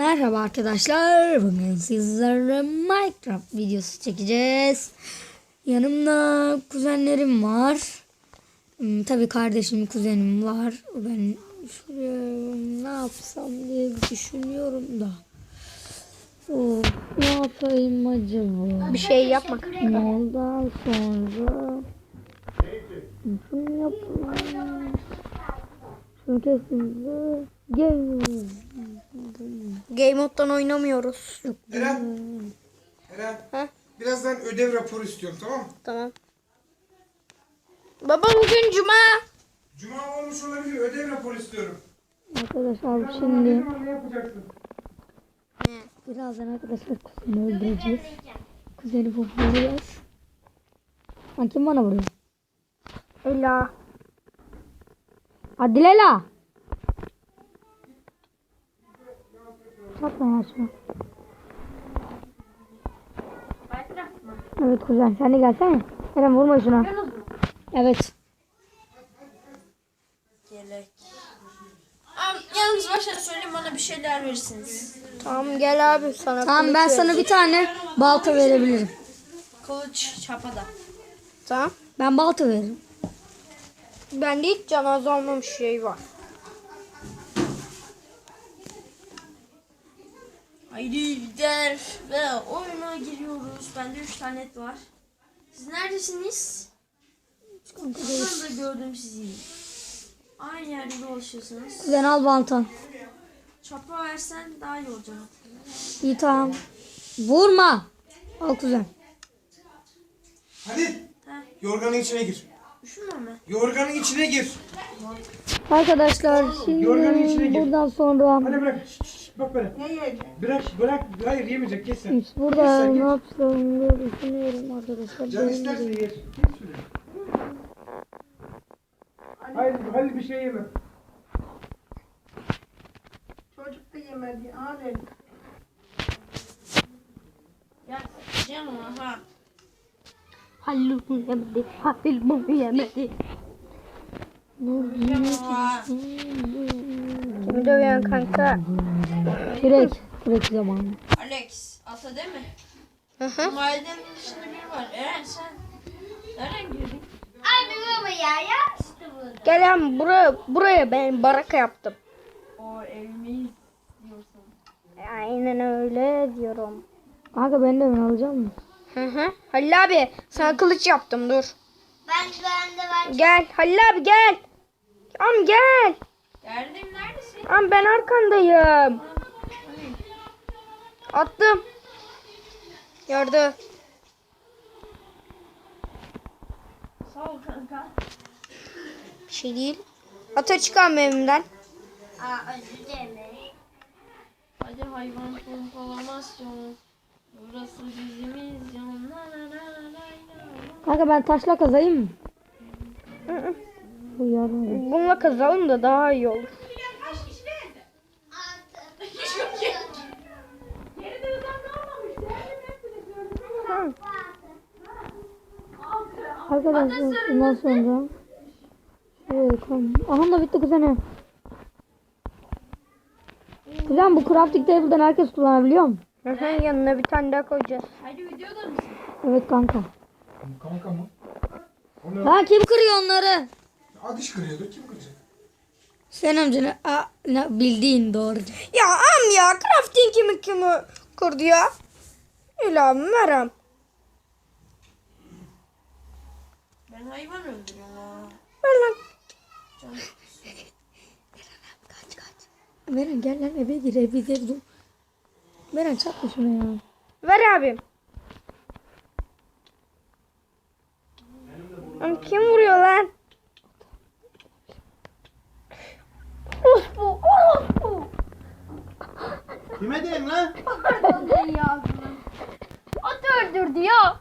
Merhaba arkadaşlar. Bugün sizlerle Minecraft videosu çekeceğiz. Yanımda kuzenlerim var. Hmm, Tabii kardeşim, kuzenim var. Ben şuraya ne yapsam diye düşünüyorum da. Of, ne yapayım acaba? Bir şey yapma. Ondan sonra şunu yapayım. Kesinlikle gel. Game moddan oynamıyoruz. Eren. Eren. Ha? Birazdan ödev raporu istiyorum tamam mı? Tamam. Baba bugün cuma. Cuma olmuş olabilir. Ödev raporu istiyorum. Arkadaşlar şimdi Ne zaman ne yapacaksın? birazdan arkadaşlar kuzeni öldüreceğiz. Kuzeni vuracağız. Lan kim bana vuruyor? Ela. Hadi Lela. Yapma ya şunu. Evet kuzen sen de gelsene. Eren vurma şuna. Evet. Abi, yalnız baştan söyleyeyim bana bir şeyler verirsiniz. Tamam gel abi sana. Tamam ben sana bir tane balta verebilirim. Kılıç çapada. Tamam. Ben balta veririm. Bende hiç can azalmamış şey var. Haydi der ve oyuna giriyoruz. Bende 3 tane et var. Siz neredesiniz? Şurada gördüm sizi. Aynı yerde dolaşıyorsunuz. Kuzen al balta. Çapa versen daha iyi olacak. İyi tamam. Vurma. Al kuzen. Hadi. Ha, Yorganın içine gir. Üşüme mi? Yorganın içine gir. Arkadaşlar şimdi Yorganın içine gir. buradan sonra Hadi bırak. Bak böyle. Bırak bırak. Hayır yemeyecek. Kes sen. biz burada sen, ne git. yapsam diye düşünüyorum arkadaşlar. Can Ben isterse yer. Git şuraya. Hayır Halil bir şey yeme. Çocuk da yemedi. Alın. Ya canım ha. Halil bunu yemedi. Halil bunu yemedi. Kimi dövüyorsun kanka? Kürek. Kürek zamanı. Alex, ata değil mi? Hı hı. Mahallenin dışında biri var. Eren sen nereden girdin? Gel hem buraya, buraya ben baraka yaptım. O evimiz diyorsun. Aynen öyle diyorum. Kanka ben de ben alacağım mı? Hı hı. Halil abi sana kılıç yaptım dur. Ben ben de ben. Gel Halil abi gel. Am gel. Geldim neredesin? Am ben arkandayım. Attım. Gördü. Sağ ol kanka. Bir şey değil. Ata çıkan evimden. Aa özür dilerim. Hadi hayvan pompalamasyon. Burası Kanka ben taşla kazayım mı? Bu. Bununla kazalım da daha iyi olur. Arkadaşlar bundan sonra şuraya koyayım. Aha da bitti kuzenim. Kuzen bu crafting table'dan herkes kullanabiliyor mu? Hı, yanına bir tane daha koyacağız. Hadi videoda mısın? Evet kanka. Kanka mı? Onu Ha kim kırıyor onları? Adış kırıyordur. Kim kıracak? Sen amcanı Aa, ne- bildiğin doğru. Ya am ya crafting kimi kimi kurdu ya? İlahım merham. Ben hayvan öldürüyorum ha. Ver lan. Kaç kaç. Beren gel lan eve gir eve gir dur. Beren çarpma şunu ya. Ver abim. Am kim vuruyor lan? Orospu, orospu. Kime diyeyim lan? Atı öldürdü ya.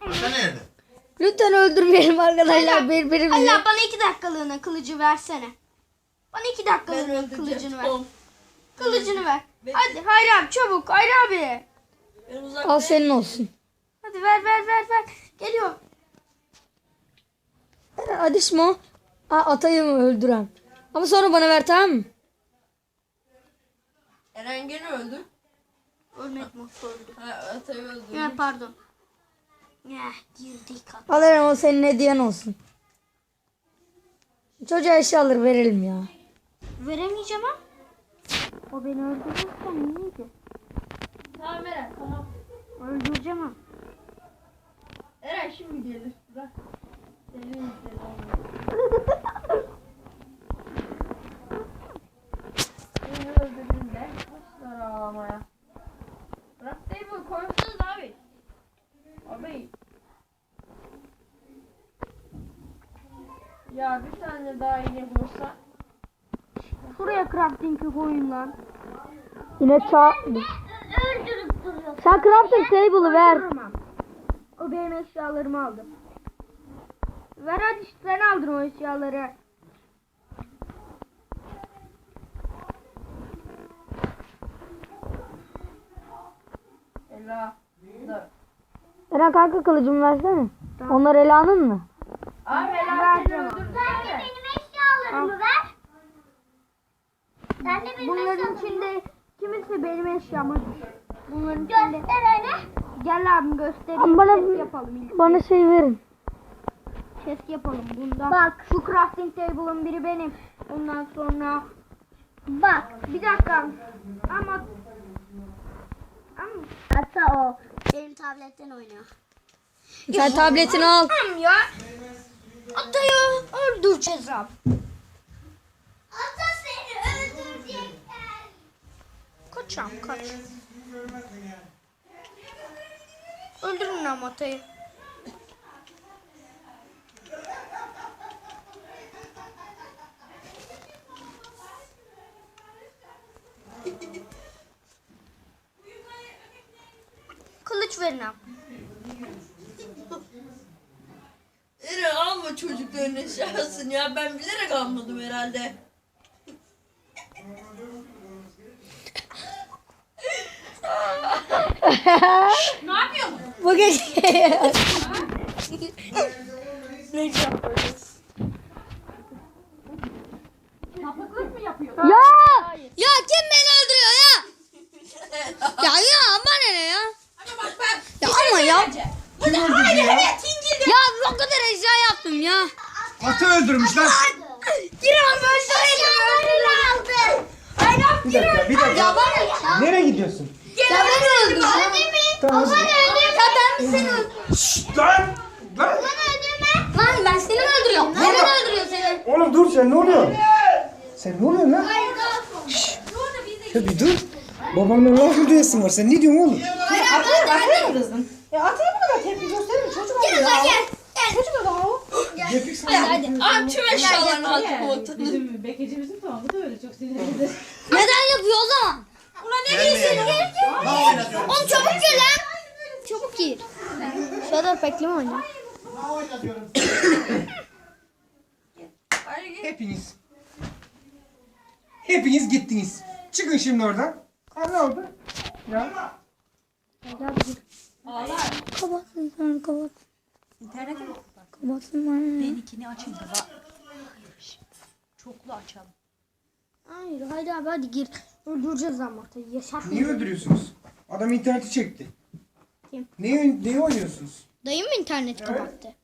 Ata nerede? Lütfen öldürmeyelim arkadaşlar birbirimizi. Allah bana iki dakikalığına kılıcı versene. Bana iki dakikalığına kılıcını ver. Kılıcını ver. Hadi Hayri abi çabuk Hayri abi. Ben Al senin olsun. Hadi ver ver ver ver. Geliyor. Beren Adiş mi o? Aa, atayı mı öldüren? Ama sonra bana ver tamam mı? Eren gene öldü. Ölmedi mutlu öldü. Ha, Atay'ı öldü. Ya pardon. Ya girdik at. Al Eren o senin hediyen olsun. Çocuğa eşyaları verelim ya. Veremeyeceğim ha. O beni öldürürsen neydi? Tamam Eren tamam. Öldüreceğim ha. Eren şimdi gelir. Bırak. Seni izledim. Seni öldürdüm de. Başlar ağlamaya. Bırak table koysanız abi. Abi. Ya bir tane daha yine bulsa. Şuraya crafting'i koyun lan. Yine ça... Öldürüp duruyor. Sen crafting table'ı ver. O benim eşyalarımı aldı. Ver hadi işte sen aldın o eşyaları. Ela. Da. Eren kanka kılıcımı versene. Onlar Ela'nın mı? Abi Ela seni öldürdü. Sen de benim eşyalarımı ver. Sen de benim Bunların içinde kimisi benim eşyamı Bunların içinde. göster hele. Gel abim göstereyim. Ama bana, Chest yapalım ilk. bana şey verin. Chest yapalım bunda. Bak. Şu crafting table'ın biri benim. Ondan sonra Bak. bir dakika. Ama ama Hatta o. Benim tabletten oynuyor. Sen tabletini al. Tamam ya. Öldüreceğiz abi. Ata seni öldürecekler. Kaçam kaç. Öldürün ama atayı. Abi. Eren alma çocukların eşyasını ya. Ben bilerek almadım herhalde. Bu gece... ya! Ya kim beni öldürüyor ya? ya ya bana ne ya? Ya ama ya. Kim öldürdü ya? Ya o kadar yaptım ya. Atı öldürmüş lan. Girin böyle aldı. Bir dakika bir dakika. Nereye gidiyorsun? Ya beni öldürdü. Tamam. Ya ben mi seni öldürdüm? Şşt, Lan! Lan! Lan ben seni öldürüyorum. Beni öldürüyor seni. Oğlum dur sen ne oluyor? Sen ne oluyor lan? Şşt. Ya bir dur. Babanla laf mı diyorsun var? Sen ne diyorsun oğlum? Gepik sana. Aa tüm eşyalarını aldım ortadan. Bizim bekecimizin tavuğu da öyle çok sinirlidir. Neden yapıyor o zaman? Oğlum çabuk gir lan. Çabuk gir. Şurada bekleme oyna. Hepiniz. Hepiniz gittiniz. Çıkın şimdi oradan. Ha ne oldu? Ya. Kapatsın sen kapat. İnternete mi? Ne? Benimkini açayım da bak. Çoklu açalım. Hayır haydi abi hadi gir. Öldüreceğiz ama. Yaşar. Niye öldürüyorsunuz? Adam interneti çekti. Kim? Neyi, neyi oynuyorsunuz? Dayım mı interneti kapattı?